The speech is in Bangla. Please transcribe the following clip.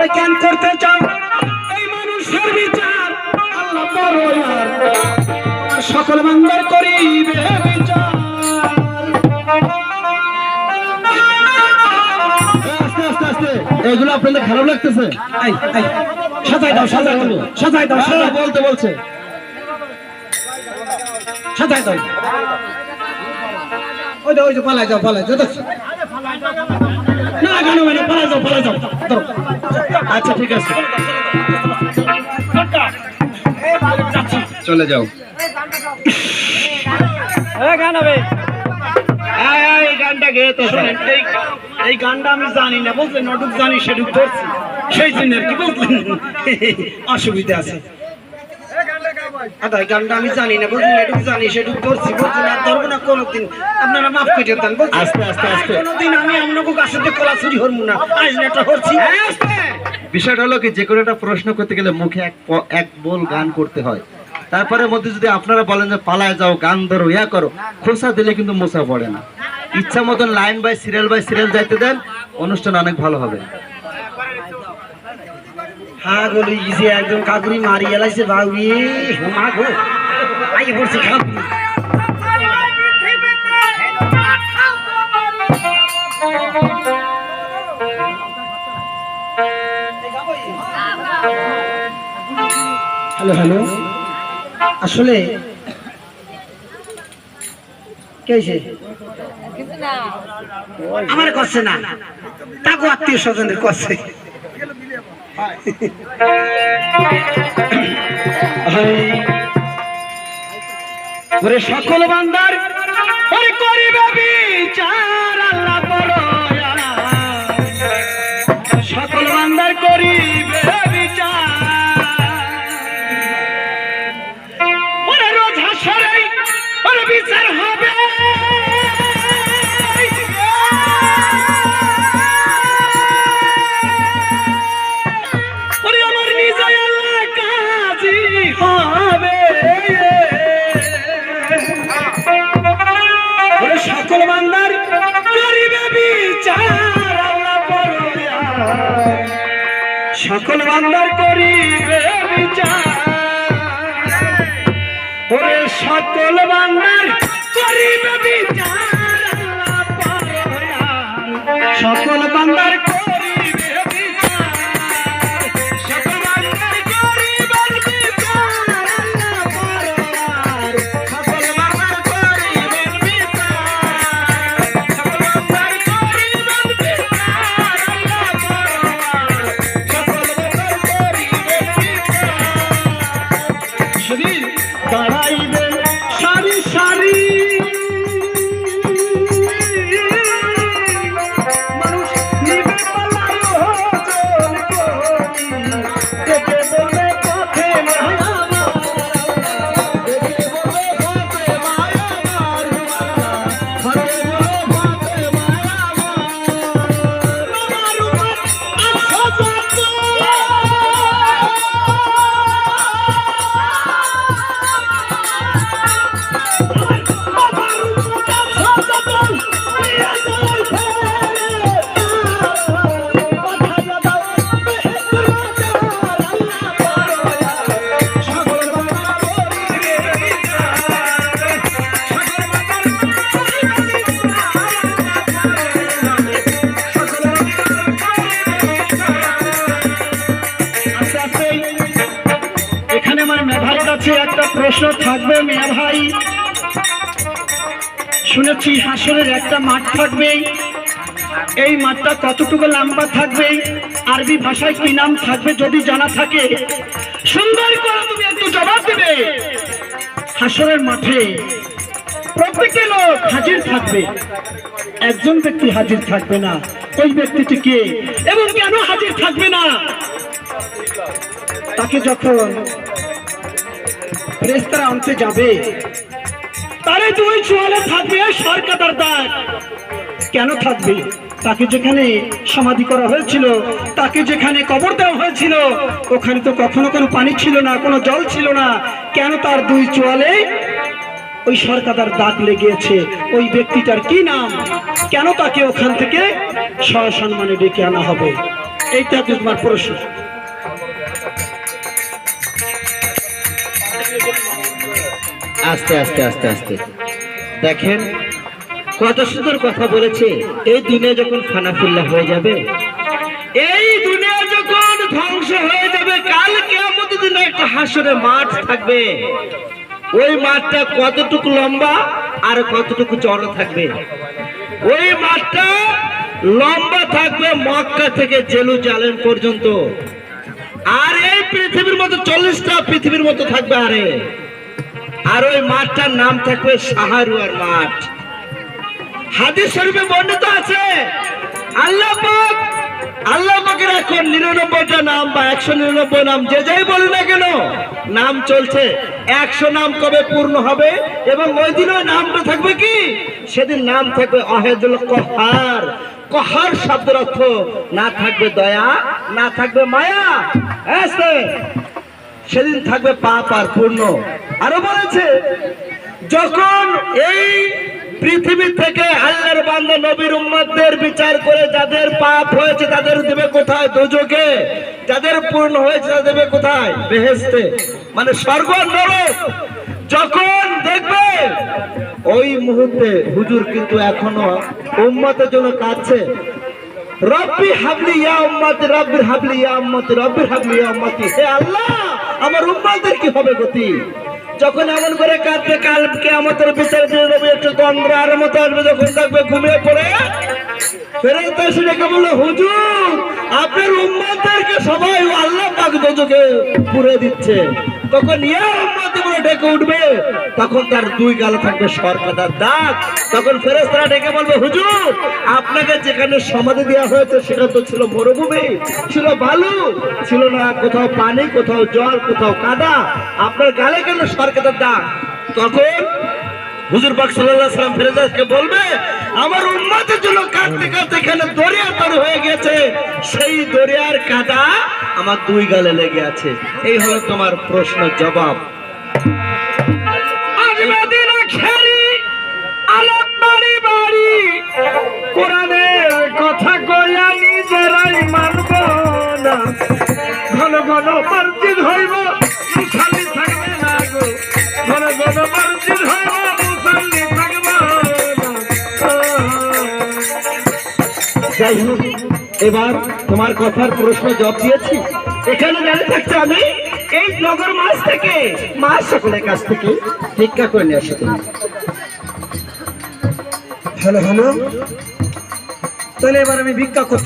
তাহলে কেন করতে চাও? এই মানুষের বিচার আল্লাহ পরোয়ার। আর সকল আস্তে আস্তে এগুলো আপনাদের খারাপ লাগতেছে? সাজাই দাও সাজাই দাও সাজাই দাও দাও। বলতে বলছে। সাজাই দাও। ওই যে ওই যে, পালাই যাও পালাই যাও না কেন মানে পালাই যাও পালাই যাও। আচ্ছা ঠিক আছে। চলে যাও। আয়, আয়, এই গানটা গেয়ে তো শোনেন। এই এই গানটা আমি জানি না বুঝলেন? নটুক জানি সেটুক ধরছি। সেই জন্য আর কি বুঝলেন? অসুবিধা আছে। গানটা আমি জানি না বুঝলেন? এটুকু জানি সেটুক ধরছি বুঝলেন? আর ধরবো না কোনোদিন। আপনারা মাফ করে দেন আস্তে, আস্তে, আস্তে। কোনোদিন আমি আপনাকে গাছেতে কলা চুরি হরমু না। আজ নেটা হরছি বিষয়টা হলো কি, যে কোনো একটা প্রশ্ন করতে গেলে মুখে এক এক বল গান করতে হয়। তারপরে মধ্যে যদি আপনারা বলেন যে পালায় যাও, গান ধরো, ইয়া করো, খোসা দিলে কিন্তু মোসা পড়ে না। ইচ্ছা মতন line by serial by serial যাইতে দেন, অনুষ্ঠান অনেক ভালো হবে। হ্যাঁ গলি একদম কাকুরি মারি এলাইছে বাউরি। মা গো আই পড়ছি খাবি হ্যালো হ্যালো। আসলে আমার করছে না। তাকে আত্মীয় স্বজনের করছে। সকল বান্দার করিবে বিচার আল্লাহ সকল বান্দার করিবে সকল বান্দার করিবে বিচার। ওরে সকল বান্দার করিবে বিচার সকল বান্দার কাছে একটা প্রশ্ন থাকবে মেয়া ভাই। শুনেছি হাসরের একটা মাঠ থাকবে। এই মাঠটা কতটুকু লম্বা থাকবে? আরবি ভাষায় কি নাম থাকবে যদি জানা থাকে? সুন্দর করে তুমি একটু জবাব দেবে। হাসরের মাঠে প্রত্যেকটি লোক হাজির থাকবে। একজন ব্যক্তি হাজির থাকবে না। ওই ব্যক্তিটি কে? এবং কেন হাজির থাকবে না? তাকে যখন রেস্তারা আনতে যাবে, তারে দুই চোয়ালে থাকবে সরকার দাগ। কেন থাকবে? তাকে যেখানে সমাধি করা হয়েছিল, তাকে যেখানে কবর দেওয়া হয়েছিল, ওখানে তো কখনো কোনো পানি ছিল না, কোনো জল ছিল না। কেন তার দুই চোয়ালে ওই সরকার দাগ লেগেছে? ওই ব্যক্তিটার কি নাম? কেন তাকে ওখান থেকে সসম্মানে ডেকে আনা হবে? এইটা তোমার প্রশ্ন। আস্তে আস্তে আস্তে আস্তে। দেখেন, কত সুন্দর কথা বলেছে। এই দিনে যখন ফানাফিল্লা হয়ে যাবে, এই দুনিয়া যখন ধ্বংস হয়ে যাবে, কাল কেমন দিনে একটা হাসরে মাঠ থাকবে। ওই মাঠটা কতটুকু লম্বা আর কতটুকু চড়া থাকবে? ওই মাঠটা লম্বা থাকবে মক্কা থেকে জেরুজালেম পর্যন্ত। আর এই পৃথিবীর মতো চল্লিশটা পৃথিবীর মতো থাকবে আরে। আর ওই মাঠটার নাম থাকবে সাহারুয়ার মাঠ। হাদিস শরীফে বর্ণিত আছে, আল্লাহ আল্লাহ পাকের এখন নিরানব্বইটা নাম বা একশো নিরানব্বই নাম, যে যাই বলে না কেন, নাম চলছে। একশো নাম কবে পূর্ণ হবে এবং ওই দিন ওই নামটা থাকবে কি? সেদিন নাম থাকবে অহেদুল কহার। কহার শব্দের অর্থ, না থাকবে দয়া, না থাকবে মায়া। হ্যাঁ সেদিন থাকবে পাপ আর পূর্ণ আরও বলেছে, যখন এই পৃথিবী থেকে আল্লাহর বান্দা নবীর উম্মতদের বিচার করে যাদের পাপ হয়েছে তাদের দেবে কোথায়? দোজকে। যাদের পূর্ণ হয়েছে তাদের দেবে কোথায়? বেহেস্তে মানে স্বর্গ নরক। যখন দেখবে, ওই মুহূর্তে হুজুর কিন্তু এখনও উম্মতের জন্য কাঁদছে। রব্বি হাবলি ইয়া উম্মতি রব্বির হাবলি ইয়া উম্মতি রব্বির হাবলি ইয়া উম্মতি। হে আল্লাহ, আমার উম্মতের কি হবে গতি? যখন এমন করে কাঁদবে কালকে আমাদের বিচার দিয়ে দেবে, একটু তন্দ্রার মতো আসবে, যখন থাকবে, ঘুমিয়ে পড়ে। ফেরত এসে বলল, হুজুর, আপনার উম্মতদেরকে সবাই দোজকে পুরে দিচ্ছে। তখন ডেকে উঠবে। তখন তার দুই গালে থাকবে সরকার দাগ। তখন ফেরেস্তারা ডেকে বলবে, হুজুর, আপনাকে যেখানে সমাধি দেওয়া হয়েছে, সেটা তো ছিল মরুভূমি, ছিল বালু, ছিল না কোথাও পানি, কোথাও জল, কোথাও কাদা। আপনার গালে কেন সরকার দাগ? তখন হুজুর পাক সাল্লাল্লাহু সাল্লাম ফেরেশতাকে বলবে আমার উম্মতের জন্য কাঁদতে কাঁদতে এখানে দরিয়া তৈরি হয়ে গেছে। সেই দরিয়ার কাদা আমার দুই গালে লেগে আছে। এই হলো তোমার প্রশ্ন জবাব। কোরআনের কথা কইয়া নিজেরাই মানব না। ঘন ঘন যাই হোক, এবার তোমার কথার প্রশ্ন জব দিয়েছি। এখানে দাঁড়িয়ে থাকছে আমি এই নগর মাস থেকে মা সকলের কাছ থেকে ভিক্ষা করে নিয়ে আসো। তুমি হ্যালো হ্যালো। তাহলে এবার আমি ভিক্ষা করতে